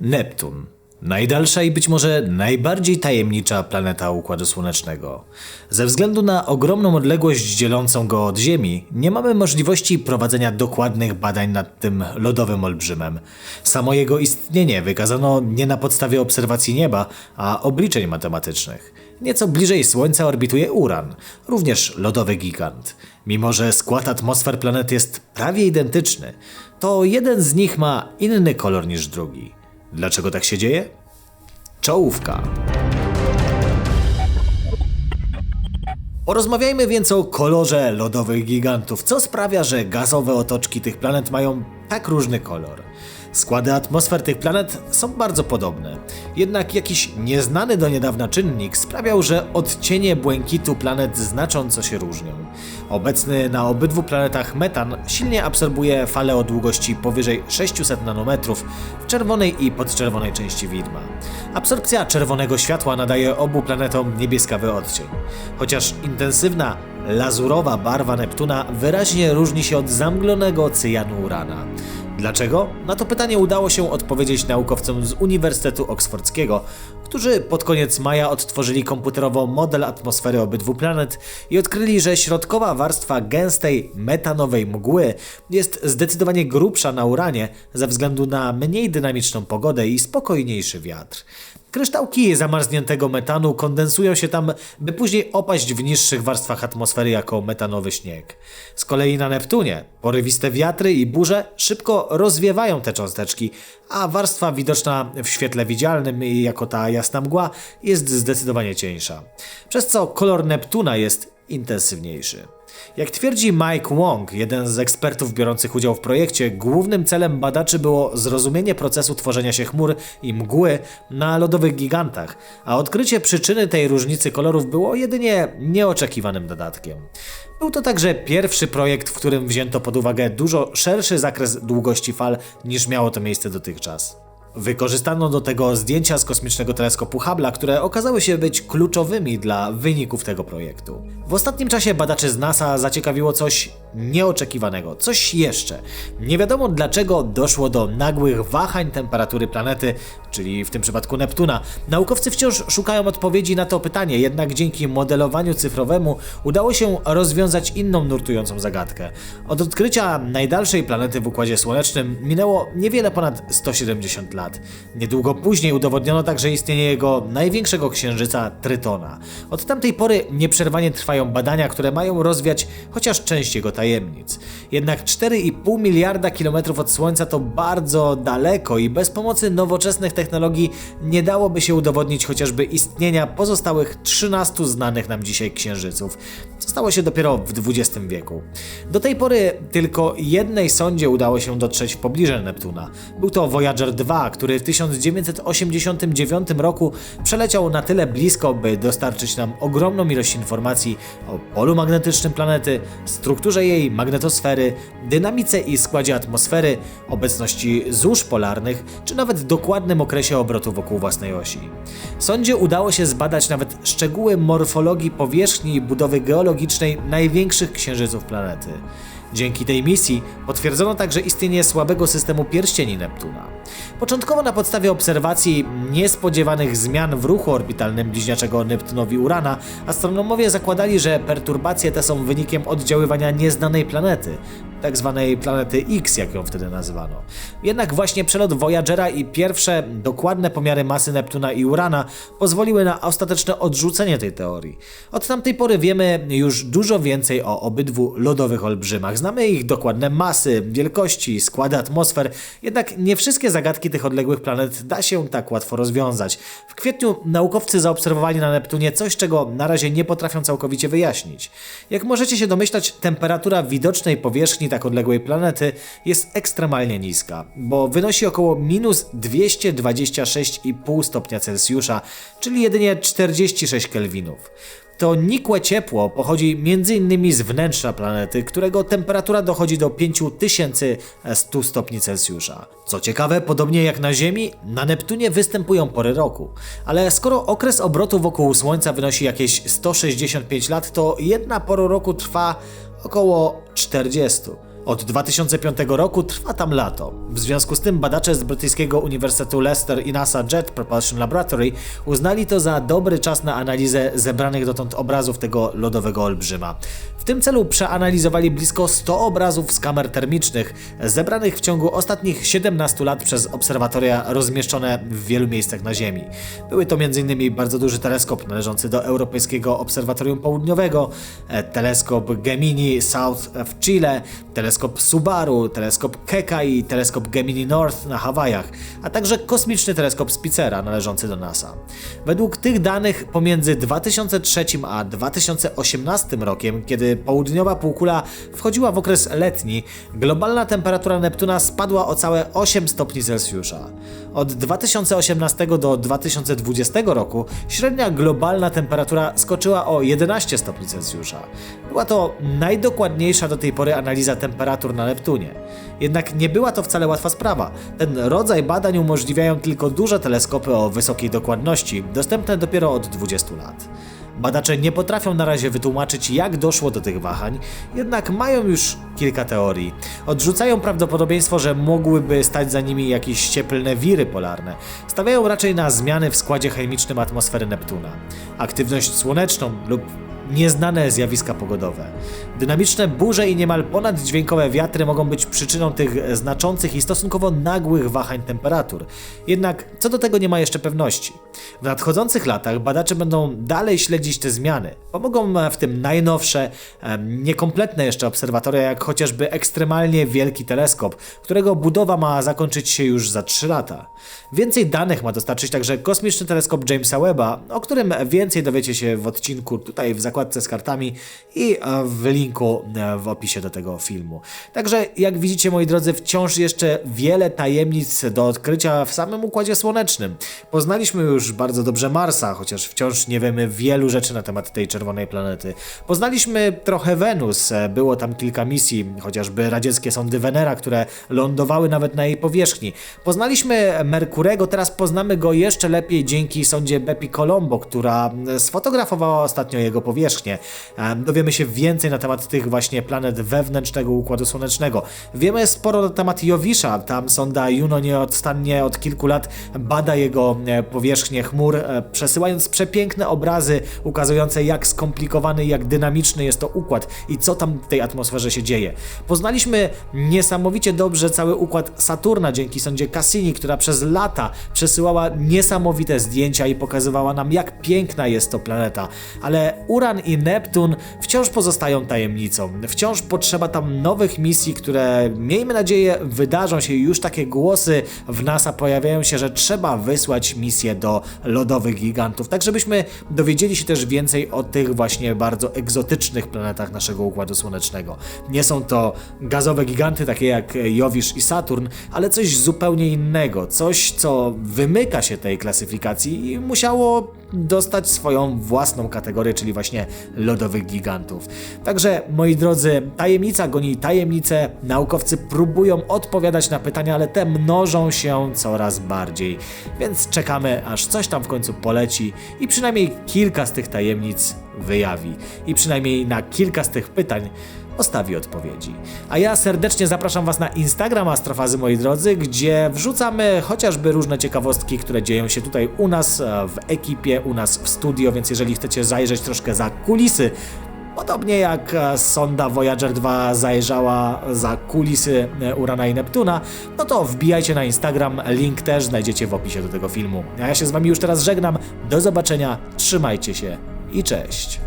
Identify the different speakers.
Speaker 1: Neptun. Najdalsza i być może najbardziej tajemnicza planeta Układu Słonecznego. Ze względu na ogromną odległość dzielącą go od Ziemi, nie mamy możliwości prowadzenia dokładnych badań nad tym lodowym olbrzymem. Samo jego istnienie wykazano nie na podstawie obserwacji nieba, a obliczeń matematycznych. Nieco bliżej Słońca orbituje Uran, również lodowy gigant. Mimo, że skład atmosfer planet jest prawie identyczny, to jeden z nich ma inny kolor niż drugi. Dlaczego tak się dzieje? Czołówka. Porozmawiajmy więc o kolorze lodowych gigantów. Co sprawia, że gazowe otoczki tych planet mają tak różny kolor? Składy atmosfer tych planet są bardzo podobne. Jednak jakiś nieznany do niedawna czynnik sprawiał, że odcienie błękitu planet znacząco się różnią. Obecny na obydwu planetach metan silnie absorbuje fale o długości powyżej 600 nanometrów w czerwonej i podczerwonej części widma. Absorpcja czerwonego światła nadaje obu planetom niebieskawy odcień. Chociaż intensywna lazurowa barwa Neptuna wyraźnie różni się od zamglonego cyjanu Urana. Dlaczego? Na to pytanie udało się odpowiedzieć naukowcom z Uniwersytetu Oksfordzkiego, którzy pod koniec maja odtworzyli komputerowo model atmosfery obydwu planet i odkryli, że środkowa warstwa gęstej metanowej mgły jest zdecydowanie grubsza na Uranie ze względu na mniej dynamiczną pogodę i spokojniejszy wiatr. Kryształki zamarzniętego metanu kondensują się tam, by później opaść w niższych warstwach atmosfery jako metanowy śnieg. Z kolei na Neptunie porywiste wiatry i burze szybko rozwiewają te cząsteczki, a warstwa widoczna w świetle widzialnym jako ta jasna mgła jest zdecydowanie cieńsza. Przez co kolor Neptuna jest intensywniejszy. Jak twierdzi Mike Wong, jeden z ekspertów biorących udział w projekcie, głównym celem badaczy było zrozumienie procesu tworzenia się chmur i mgły na lodowych gigantach, a odkrycie przyczyny tej różnicy kolorów było jedynie nieoczekiwanym dodatkiem. Był to także pierwszy projekt, w którym wzięto pod uwagę dużo szerszy zakres długości fal niż miało to miejsce dotychczas. Wykorzystano do tego zdjęcia z kosmicznego teleskopu Hubble'a, które okazały się być kluczowymi dla wyników tego projektu. W ostatnim czasie badaczy z NASA zaciekawiło coś nieoczekiwanego, coś jeszcze. Nie wiadomo dlaczego doszło do nagłych wahań temperatury planety, czyli w tym przypadku Neptuna. Naukowcy wciąż szukają odpowiedzi na to pytanie, jednak dzięki modelowaniu cyfrowemu udało się rozwiązać inną nurtującą zagadkę. Od odkrycia najdalszej planety w Układzie Słonecznym minęło niewiele ponad 170 lat Niedługo później udowodniono także istnienie jego największego księżyca Trytona. Od tamtej pory nieprzerwanie trwają badania, które mają rozwiać chociaż część jego tajemnic. Jednak 4,5 miliarda kilometrów od Słońca to bardzo daleko i bez pomocy nowoczesnych technologii nie dałoby się udowodnić chociażby istnienia pozostałych 13 znanych nam dzisiaj księżyców. Co stało się dopiero w XX wieku. Do tej pory tylko jednej sondzie udało się dotrzeć w pobliże Neptuna. Był to Voyager 2, który w 1989 roku przeleciał na tyle blisko, by dostarczyć nam ogromną ilość informacji o polu magnetycznym planety, strukturze jej magnetosfery, dynamice i składzie atmosfery, obecności złóż polarnych, czy nawet dokładnym okresie obrotu wokół własnej osi. Sondzie udało się zbadać nawet szczegóły morfologii powierzchni i budowy geologicznej największych księżyców planety. Dzięki tej misji potwierdzono także istnienie słabego systemu pierścieni Neptuna. Początkowo na podstawie obserwacji niespodziewanych zmian w ruchu orbitalnym bliźniaczego Neptunowi Urana, astronomowie zakładali, że perturbacje te są wynikiem oddziaływania nieznanej planety, tak zwanej planety X, jak ją wtedy nazywano. Jednak właśnie przelot Voyagera i pierwsze dokładne pomiary masy Neptuna i Urana pozwoliły na ostateczne odrzucenie tej teorii. Od tamtej pory wiemy już dużo więcej o obydwu lodowych olbrzymach. Znamy ich dokładne masy, wielkości, składy atmosfer, jednak nie wszystkie zagadki tych odległych planet da się tak łatwo rozwiązać. W kwietniu naukowcy zaobserwowali na Neptunie coś, czego na razie nie potrafią całkowicie wyjaśnić. Jak możecie się domyślać, temperatura widocznej powierzchni tak odległej planety jest ekstremalnie niska, bo wynosi około minus 226,5 stopnia Celsjusza, czyli jedynie 46 kelwinów. To nikłe ciepło pochodzi m.in. z wnętrza planety, którego temperatura dochodzi do 5100 stopni Celsjusza. Co ciekawe, podobnie jak na Ziemi, na Neptunie występują pory roku. Ale skoro okres obrotu wokół Słońca wynosi jakieś 165 lat, to jedna pora roku trwa około 40. Od 2005 roku trwa tam lato. W związku z tym badacze z brytyjskiego Uniwersytetu Leicester i NASA Jet Propulsion Laboratory uznali to za dobry czas na analizę zebranych dotąd obrazów tego lodowego olbrzyma. W tym celu przeanalizowali blisko 100 obrazów z kamer termicznych, zebranych w ciągu ostatnich 17 lat przez obserwatoria rozmieszczone w wielu miejscach na Ziemi. Były to m.in. bardzo duży teleskop należący do Europejskiego Obserwatorium Południowego, e, teleskop Gemini South w Chile, teleskop Subaru, teleskop Keck i teleskop Gemini North na Hawajach, a także kosmiczny teleskop Spitzera należący do NASA. Według tych danych pomiędzy 2003 a 2018 rokiem, kiedy południowa półkula wchodziła w okres letni, globalna temperatura Neptuna spadła o całe 8 stopni Celsjusza. Od 2018 do 2020 roku średnia globalna temperatura skoczyła o 11 stopni Celsjusza. Była to najdokładniejsza do tej pory analiza temperatur na Neptunie. Jednak nie była to wcale łatwa sprawa. Ten rodzaj badań umożliwiają tylko duże teleskopy o wysokiej dokładności, dostępne dopiero od 20 lat. Badacze nie potrafią na razie wytłumaczyć, jak doszło do tych wahań, jednak mają już kilka teorii. Odrzucają prawdopodobieństwo, że mogłyby stać za nimi jakieś cieplne wiry polarne. Stawiają raczej na zmiany w składzie chemicznym atmosfery Neptuna, aktywność słoneczną lub nieznane zjawiska pogodowe. Dynamiczne burze i niemal ponaddźwiękowe wiatry mogą być przyczyną tych znaczących i stosunkowo nagłych wahań temperatur. Jednak co do tego nie ma jeszcze pewności. W nadchodzących latach badacze będą dalej śledzić te zmiany. Pomogą w tym najnowsze, niekompletne jeszcze obserwatoria, jak chociażby ekstremalnie wielki teleskop, którego budowa ma zakończyć się już za 3 lata. Więcej danych ma dostarczyć także kosmiczny teleskop Jamesa Webba, o którym więcej dowiecie się w odcinku tutaj w zakładce z kartami i e, w linku e, w opisie do tego filmu. Także jak widzicie moi drodzy, wciąż jeszcze wiele tajemnic do odkrycia w samym Układzie Słonecznym. Poznaliśmy już bardzo dobrze Marsa, chociaż wciąż nie wiemy wielu rzeczy na temat tej czerwonej planety. Poznaliśmy trochę Wenus, e, było tam kilka misji, chociażby radzieckie sondy Venera, które lądowały nawet na jej powierzchni. Poznaliśmy Merkurego, teraz poznamy go jeszcze lepiej dzięki sondzie Bepi Colombo, która sfotografowała ostatnio jego powierzchnię. E, Dowiemy się więcej na temat tych właśnie planet wewnętrznego Układu Słonecznego. Wiemy sporo na temat Jowisza, tam sonda Juno nieodstannie od kilku lat bada jego e, powierzchnię chmur, e, przesyłając przepiękne obrazy ukazujące jak skomplikowany, jak dynamiczny jest to układ i co tam w tej atmosferze się dzieje. Poznaliśmy niesamowicie dobrze cały układ Saturna dzięki sondzie Cassini, która przez lata przesyłała niesamowite zdjęcia i pokazywała nam jak piękna jest to planeta. Ale Uran i Neptun wciąż pozostają tajemnicą. Wciąż potrzeba tam nowych misji, które miejmy nadzieję wydarzą się już takie głosy w NASA pojawiają się, że trzeba wysłać misję do lodowych gigantów, tak żebyśmy dowiedzieli się też więcej o tych właśnie bardzo egzotycznych planetach naszego Układu Słonecznego. Nie są to gazowe giganty takie jak Jowisz i Saturn, ale coś zupełnie innego, coś co wymyka się tej klasyfikacji i musiało dostać swoją własną kategorię, czyli właśnie lodowych gigantów. Także moi drodzy, tajemnica goni tajemnicę, naukowcy próbują odpowiadać na pytania, ale te mnożą się coraz bardziej. Więc czekamy, aż coś tam w końcu poleci i przynajmniej kilka z tych tajemnic wyjawi. I przynajmniej na kilka z tych pytań postawi odpowiedzi. A ja serdecznie zapraszam Was na Instagram Astrofazy, moi drodzy, gdzie wrzucamy chociażby różne ciekawostki, które dzieją się tutaj u nas e, w ekipie, u nas w studio, więc jeżeli chcecie zajrzeć troszkę za kulisy, Podobnie jak e, sonda Voyager 2 zajrzała za kulisy e, Urana i Neptuna, no to wbijajcie na Instagram, link też znajdziecie w opisie do tego filmu. A ja się z Wami już teraz żegnam, do zobaczenia, trzymajcie się i cześć.